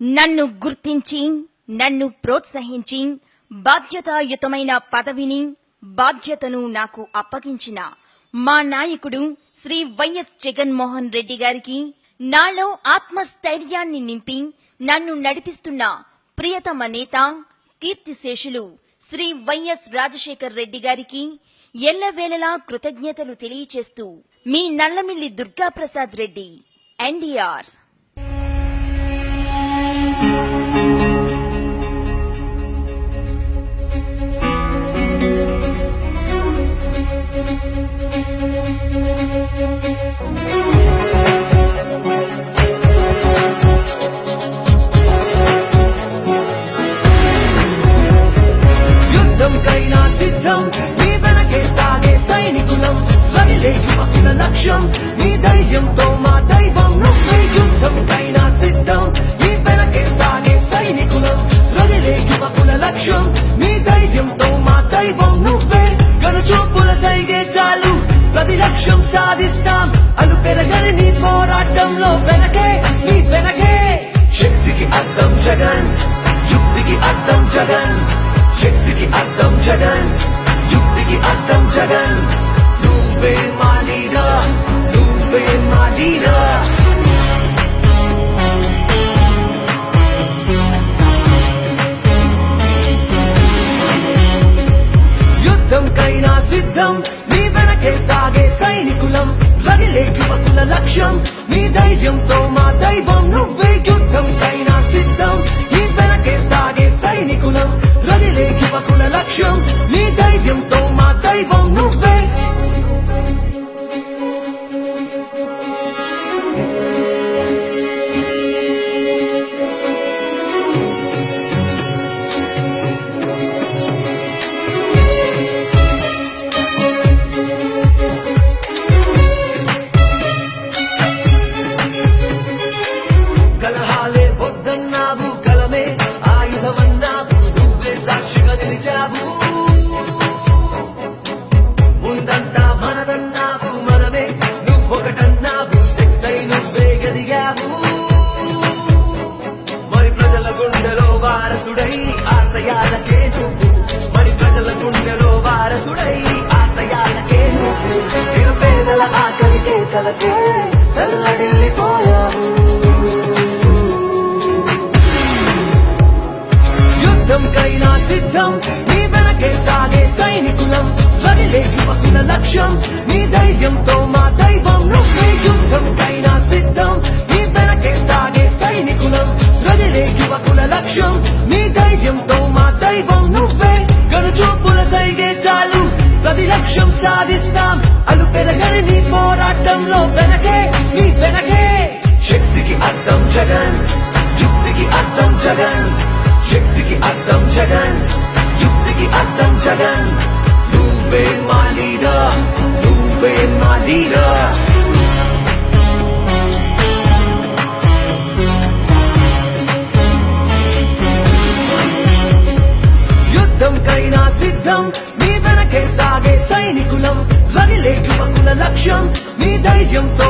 నన్ను గుర్తించి నన్ను ప్రోత్సహించి బాధ్యతాయుతమైన పదవిని బాధ్యతను నాకు అప్పగించిన మా నాయకుడు శ్రీ వైఎస్ జగన్మోహన్ రెడ్డి గారికి నాలో ఆత్మస్థైర్యాన్ని నింపి నన్ను నడిపిస్తున్న ప్రియతమ నేత కీర్తిశేషులు శ్రీ వైఎస్ రాజశేఖర్ రెడ్డి గారికి ఎల్లవేళలా కృతజ్ఞతలు తెలియచేస్తూ మీ నల్లమిల్లి దుర్గాప్రసాద్ రెడ్డి ఎన్డీఆర్ యుద్ధంకైనా సిద్ధం మీ వెనకే సాగే సైనికులం వదిలే యువకుల లక్ష్యం మీ ధైర్యంతో లక్ష్యం నీ ధైర్యంతో మా దైవం నువ్వే. కనుచూపుల సైగే చాలు. ప్రతి లక్ష్యం సాధిస్తాం. అలు పెరగని నీ పోరాటంలో వెనకే నీ వెనకే. శక్తికి అర్థం జగన్ యుక్తికి అర్థం జగన్. శక్తికి అర్థం జగన్ యుక్తికి అర్థం జగన్. నువ్వే మా లీడర్. యుద్ధంకైనా సిద్ధం మీ వెనకే సాగే సైనికులం. వదిలే యువకుల లక్ష్యం. మీ ధైర్యంతో మా దైవం నువ్వే యుద్ధం కైనా సిద్ధం. మీ వెనకే సాగే సైనికులం. వదిలే యువకుల లక్ష్యం. మీ ధైర్యంతో మా దైవం నువ్వే గుండెలో వారసుడై ఆశయాలకే నువ్వు మరి ప్రజల గుండెలో వారసుడై ఆశయాలకే నువ్వు నిరుపేదల ఆకలికే కలకే తెల్లడిల్లిపోయావు యుద్ధంకైనా సిద్ధం నీ వెనకే సాగే సైనికులం. వదిలే యువకుల లక్ష్యం నీ ధైర్యంతో లక్ష్యం మీ ధైర్యంతో మా దైవం నువ్వే. కనుచూపుల సైగే చాలు. ప్రతి లక్ష్యం సాధిస్తాం. అలు పెరగని నీ పోరాటంలో వెనకే నీ వెనకే. శక్తికి అర్థం జగన్. యుక్తికి అర్థం జగన్. శక్తికి అర్థం జగన్. యుక్తికి అర్థం జగన్. నువ్వే మాలి సైనికులం వదిలే యువకుల లక్ష్యం మీ ధైర్యంతో